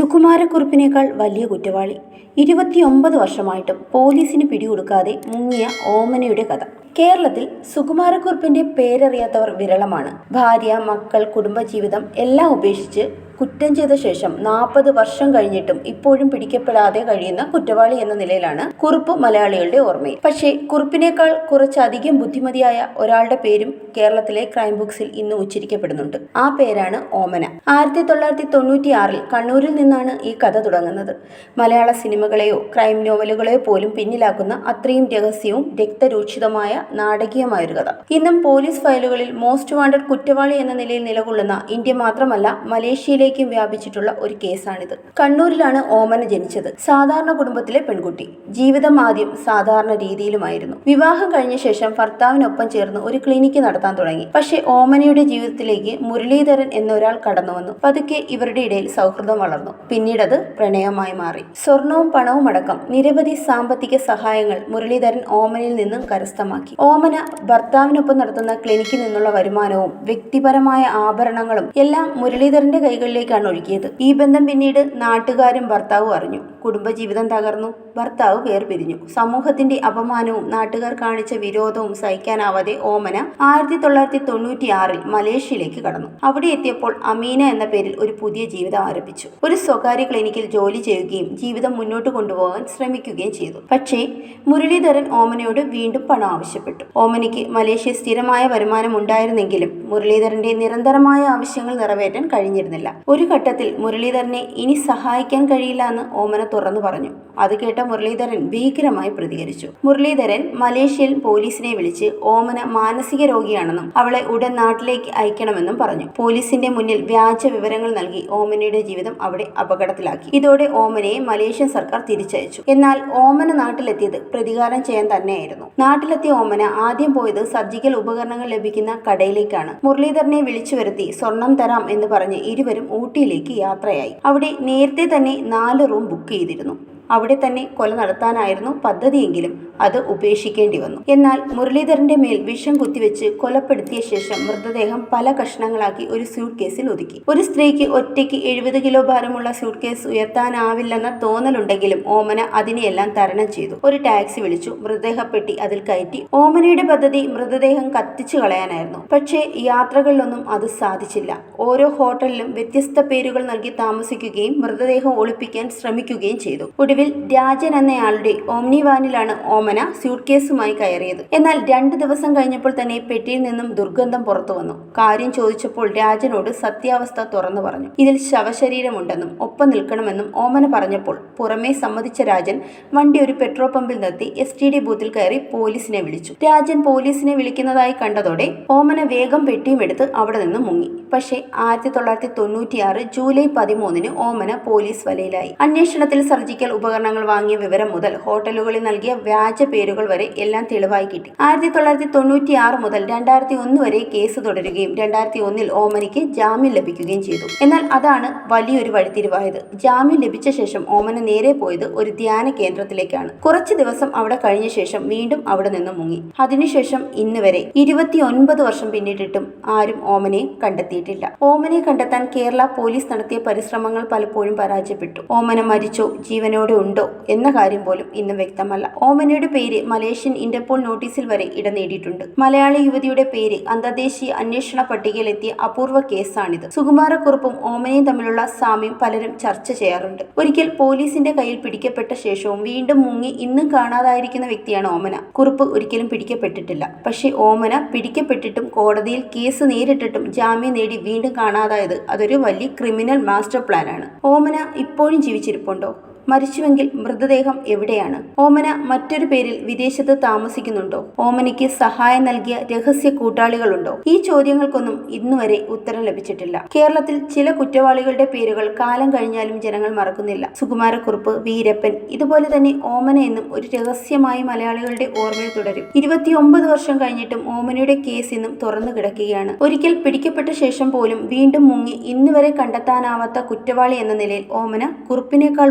സുകുമാരക്കുറുപ്പിനേക്കാൾ വലിയ കുറ്റവാളി. ഇരുപത്തിയൊമ്പത് വർഷമായിട്ടും പോലീസിന് പിടികൊടുക്കാതെ മുങ്ങിയ ഓമനയുടെ കഥ. കേരളത്തിൽ സുകുമാരക്കുറുപ്പിന്റെ പേരറിയാത്തവർ വിരളമാണ്. ഭാര്യ മക്കൾ കുടുംബജീവിതം എല്ലാം ഉപേക്ഷിച്ച് കുറ്റം ചെയ്ത ശേഷം നാൽപ്പത് വർഷം കഴിഞ്ഞിട്ടും ഇപ്പോഴും പിടിക്കപ്പെടാതെ കഴിയുന്ന കുറ്റവാളി എന്ന നിലയിലാണ് കുറുപ്പ് മലയാളികളുടെ ഓർമ്മയിൽ. പക്ഷേ കുറുപ്പിനേക്കാൾ കുറച്ചധികം ബുദ്ധിമതിയായ ഒരാളുടെ പേരും കേരളത്തിലെ ക്രൈം ബുക്സിൽ ഇന്ന് ഉച്ചരിക്കപ്പെടുന്നുണ്ട്. ആ പേരാണ് ഓമന. ആയിരത്തി തൊള്ളായിരത്തി തൊണ്ണൂറ്റി ആറിൽ കണ്ണൂരിൽ നിന്നാണ് ഈ കഥ തുടങ്ങുന്നത്. മലയാള സിനിമകളെയോ ക്രൈം നോവലുകളെയോ പോലും പിന്നിലാക്കുന്ന അത്രയും രഹസ്യവും രക്തരൂക്ഷിതമായ നാടകീയമായൊരു കഥ. ഇന്നും പോലീസ് ഫയലുകളിൽ മോസ്റ്റ് വാണ്ടഡ് കുറ്റവാളി എന്ന നിലയിൽ നിലകൊള്ളുന്ന ഇന്ത്യ മാത്രമല്ല മലേഷ്യയിലേക്കും വ്യാപിച്ചിട്ടുള്ള ഒരു കേസാണിത്. കണ്ണൂരിലാണ് ഓമന ജനിച്ചത്. സാധാരണ കുടുംബത്തിലെ പെൺകുട്ടി. ജീവിതം ആദ്യം സാധാരണ രീതിയിലുമായിരുന്നു. വിവാഹം കഴിഞ്ഞ ശേഷം ഭർത്താവിനൊപ്പം ചേർന്ന് ഒരു ക്ലിനിക്ക് നടത്താൻ തുടങ്ങി. പക്ഷേ ഓമനയുടെ ജീവിതത്തിലേക്ക് മുരളീധരൻ എന്നൊരാൾ കടന്നു വന്നു പതുക്കെ ഇവരുടെ ഇടയിൽ സൗഹൃദം വളർന്നു. പിന്നീടത് പ്രണയമായി മാറി. സ്വർണവും പണവും അടക്കം നിരവധി സാമ്പത്തിക സഹായങ്ങൾ മുരളീധരൻ ഓമനയിൽ നിന്നും കരസ്ഥമാക്കി. ഓമന ഭർത്താവിനൊപ്പം നടത്തുന്ന ക്ലിനിക്കിൽ നിന്നുള്ള വരുമാനവും വ്യക്തിപരമായ ആഭരണങ്ങളും എല്ലാം മുരളീധരന്റെ കൈകളിലേക്കാണ് ഒഴുകിയത്. ഈ ബന്ധം പിന്നീട് നാട്ടുകാരും ഭർത്താവും അറിഞ്ഞു. കുടുംബജീവിതം തകർന്നു. ഭർത്താവ് വേർപിരിഞ്ഞു. സമൂഹത്തിന്റെ അപമാനവും നാട്ടുകാർ കാണിച്ച വിരോധവും സഹിക്കാനാവാതെ ഓമന ആയിരത്തി തൊള്ളായിരത്തി തൊണ്ണൂറ്റി ആറിൽ മലേഷ്യയിലേക്ക് കടന്നു. അവിടെ എത്തിയപ്പോൾ അമീന എന്ന പേരിൽ ഒരു പുതിയ ജീവിതം ആരംഭിച്ചു. ഒരു സ്വകാര്യ ക്ലിനിക്കിൽ ജോലി ചെയ്യുകയും ജീവിതം മുന്നോട്ട് കൊണ്ടുപോകാൻ ശ്രമിക്കുകയും ചെയ്തു. പക്ഷേ മുരളീധരൻ ഓമനയോട് വീണ്ടും പണം ആവശ്യപ്പെട്ടു. ഓമനയ്ക്ക് മലേഷ്യ സ്ഥിരമായ വരുമാനം ഉണ്ടായിരുന്നെങ്കിലും മുരളീധരന്റെ നിരന്തരമായ ആവശ്യങ്ങൾ നിറവേറ്റാൻ കഴിഞ്ഞിരുന്നില്ല. ഒരു ഘട്ടത്തിൽ മുരളീധരനെ ഇനി സഹായിക്കാൻ കഴിയില്ല എന്ന് ഓമന തുറന്നു പറഞ്ഞു. അത് കേട്ട മുരളീധരൻ ഭീകരമായി പ്രതികരിച്ചു. മുരളീധരൻ മലേഷ്യയിൽ പോലീസിനെ വിളിച്ച് ഓമന മാനസിക രോഗിയാണെന്നും അവളെ ഉടൻ നാട്ടിലേക്ക് അയക്കണമെന്നും പറഞ്ഞു. പോലീസിന്റെ മുന്നിൽ വ്യാജ വിവരങ്ങൾ നൽകി ഓമനയുടെ ജീവിതം അവിടെ അപകടത്തിലാക്കി. ഇതോടെ ഓമനയെ മലേഷ്യൻ സർക്കാർ തിരിച്ചയച്ചു. എന്നാൽ ഓമന നാട്ടിലെത്തിയത് പ്രതികാരം ചെയ്യാൻ തന്നെയായിരുന്നു. നാട്ടിലെത്തിയ ഓമന ആദ്യം പോയത് സർജിക്കൽ ഉപകരണങ്ങൾ ലഭിക്കുന്ന കടയിലേക്കാണ്. മുരളീധരനെ വിളിച്ചു വരുത്തി സ്വർണം തരാം എന്ന് പറഞ്ഞ് ഇരുവരും ഊട്ടിയിലേക്ക് യാത്രയായി. അവിടെ നേരത്തെ തന്നെ നാല് റൂം ബുക്ക് ചെയ്തിരുന്നു അവിടെ തന്നെ കൊല നടത്താനായിരുന്നു പദ്ധതിയെങ്കിലും അത് ഉപേക്ഷിക്കേണ്ടി വന്നു. എന്നാൽ മുരളീധരന്റെ മേൽ വിഷം കുത്തിവെച്ച് കൊലപ്പെടുത്തിയ ശേഷം മൃതദേഹം പല കഷ്ണങ്ങളാക്കി ഒരു സ്യൂട്ട് കേസിൽ ഒതുക്കി. ഒരു സ്ത്രീക്ക് ഒറ്റയ്ക്ക് എഴുപത് കിലോ ഭാരമുള്ള സ്യൂട്ട് കേസ് ഉയർത്താനാവില്ലെന്ന തോന്നലുണ്ടെങ്കിലും ഓമന അതിനെയെല്ലാം തരണം ചെയ്തു. ഒരു ടാക്സി വിളിച്ചു. മൃതദേഹപ്പെട്ടി അതിൽ കയറ്റി. ഓമനയുടെ പദ്ധതി മൃതദേഹം കത്തിച്ചു കളയാനായിരുന്നു. പക്ഷേ യാത്രകളിലൊന്നും അത് സാധിച്ചില്ല. ഓരോ ഹോട്ടലിലും വ്യത്യസ്ത പേരുകൾ നൽകി താമസിക്കുകയും മൃതദേഹം ഒളിപ്പിക്കാൻ ശ്രമിക്കുകയും ചെയ്തു. ഒടുവിൽ രാജൻ എന്നയാളുടെ ഓംനി വാനിലാണ് ഓമന സ്യൂട്ട് കേസുമായി കയറിയത്. എന്നാൽ രണ്ട് ദിവസം കഴിഞ്ഞപ്പോൾ തന്നെ പെട്ടിയിൽ നിന്നും ദുർഗന്ധം പുറത്തു വന്നു. കാര്യം ചോദിച്ചപ്പോൾ രാജനോട് സത്യാവസ്ഥ തുറന്നു പറഞ്ഞു. ഇതിൽ ശവശരീരമുണ്ടെന്നും ഒപ്പം നിൽക്കണമെന്നും ഓമന പറഞ്ഞപ്പോൾ പുറമേ സമ്മതിച്ച രാജൻ വണ്ടി ഒരു പെട്രോൾ പമ്പിൽ നിർത്തി എസ് ടി ഡി ബൂത്തിൽ കയറി പോലീസിനെ വിളിച്ചു. രാജൻ പോലീസിനെ വിളിക്കുന്നതായി കണ്ടതോടെ ഓമന വേഗം പെട്ടിയും എടുത്ത് അവിടെ നിന്ന് മുങ്ങി. പക്ഷേ ആയിരത്തി തൊള്ളായിരത്തി തൊണ്ണൂറ്റിയാറ് ജൂലൈ പതിമൂന്നിന് ഓമന പോലീസ് വലയിലായി. അന്വേഷണത്തിൽ സർജിക്കൽ ഉപകരണങ്ങൾ വാങ്ങിയ വിവരം മുതൽ ഹോട്ടലുകളിൽ നൽകിയ വ്യാജ പേരുകൾ വരെ എല്ലാം തെളിവായി കിട്ടി. ആയിരത്തി തൊള്ളായിരത്തി തൊണ്ണൂറ്റി ആറ് മുതൽ രണ്ടായിരത്തി ഒന്ന് വരെ കേസ് തുടരുകയും രണ്ടായിരത്തി ഒന്നിൽ ഓമനിക്ക് ജാമ്യം ലഭിക്കുകയും ചെയ്തു. എന്നാൽ അതാണ് വലിയൊരു വഴിത്തിരിവായത്. ജാമ്യം ലഭിച്ച ശേഷം ഓമന നേരെ പോയത് ഒരു ധ്യാന കേന്ദ്രത്തിലേക്കാണ്. കുറച്ച് ദിവസം അവിടെ കഴിഞ്ഞ ശേഷം വീണ്ടും അവിടെ നിന്ന് മുങ്ങി. അതിനുശേഷം ഇന്ന് വരെ ഇരുപത്തിയൊൻപത് വർഷം പിന്നിട്ടിട്ടും ആരും ഓമനെ കണ്ടെത്തിയിട്ടില്ല. ഓമനെ കണ്ടെത്താൻ കേരള പോലീസ് നടത്തിയ പരിശ്രമങ്ങൾ പലപ്പോഴും പരാജയപ്പെട്ടു. ഓമന മരിച്ചോ ജീവനോടെ ഉണ്ടോ എന്ന കാര്യം പോലും ഇന്നും വ്യക്തമല്ല. ഓമനയുടെ പേര് മലേഷ്യൻ ഇന്റർപോൾ നോട്ടീസിൽ വരെ ഇടം നേടിയിട്ടുണ്ട്. മലയാളി യുവതിയുടെ പേര് അന്തർദേശീയ അന്വേഷണ പട്ടികയിലെത്തിയ അപൂർവ കേസാണിത്. സുകുമാരക്കുറുപ്പും ഓമനയും തമ്മിലുള്ള സാമ്യം പലരും ചർച്ച ചെയ്യാറുണ്ട്. ഒരിക്കൽ പോലീസിന്റെ കയ്യിൽ പിടിക്കപ്പെട്ട ശേഷവും വീണ്ടും മുങ്ങി ഇന്നും കാണാതായിരിക്കുന്ന വ്യക്തിയാണ് ഓമന. കുറുപ്പ് ഒരിക്കലും പിടിക്കപ്പെട്ടിട്ടില്ല. പക്ഷേ ഓമന പിടിക്കപ്പെട്ടിട്ടും കോടതിയിൽ കേസ് നേരിട്ടിട്ടും ജാമ്യം നേടി വീണ്ടും കാണാതായത് അതൊരു വലിയ ക്രിമിനൽ മാസ്റ്റർ പ്ലാനാണ്. ഓമന ഇപ്പോഴും ജീവിച്ചിരിപ്പുണ്ടോ? മരിച്ചുവെങ്കിൽ മൃതദേഹം എവിടെയാണ്? ഓമന മറ്റൊരു പേരിൽ വിദേശത്ത് താമസിക്കുന്നുണ്ടോ? ഓമനയ്ക്ക് സഹായം നൽകിയ രഹസ്യ കൂട്ടാളികളുണ്ടോ? ഈ ചോദ്യങ്ങൾക്കൊന്നും ഇന്നുവരെ ഉത്തരം ലഭിച്ചിട്ടില്ല. കേരളത്തിൽ ചില കുറ്റവാളികളുടെ പേരുകൾ കാലം കഴിഞ്ഞാലും ജനങ്ങൾ മറക്കുന്നില്ല. സുകുമാരക്കുറുപ്പ് വീരപ്പൻ ഇതുപോലെ തന്നെ ഓമന എന്നും ഒരു രഹസ്യമായി മലയാളികളുടെ ഓർമ്മയിൽ തുടരും. ഇരുപത്തിയൊമ്പത് വർഷം കഴിഞ്ഞിട്ടും ഓമനയുടെ കേസ് ഇന്നും തുറന്നു കിടക്കുകയാണ്. ഒരിക്കൽ പിടിക്കപ്പെട്ട ശേഷം പോലും വീണ്ടും മുങ്ങി ഇന്നുവരെ കണ്ടെത്താനാവാത്ത കുറ്റവാളി എന്ന നിലയിൽ ഓമന കുറുപ്പിനേക്കാൾ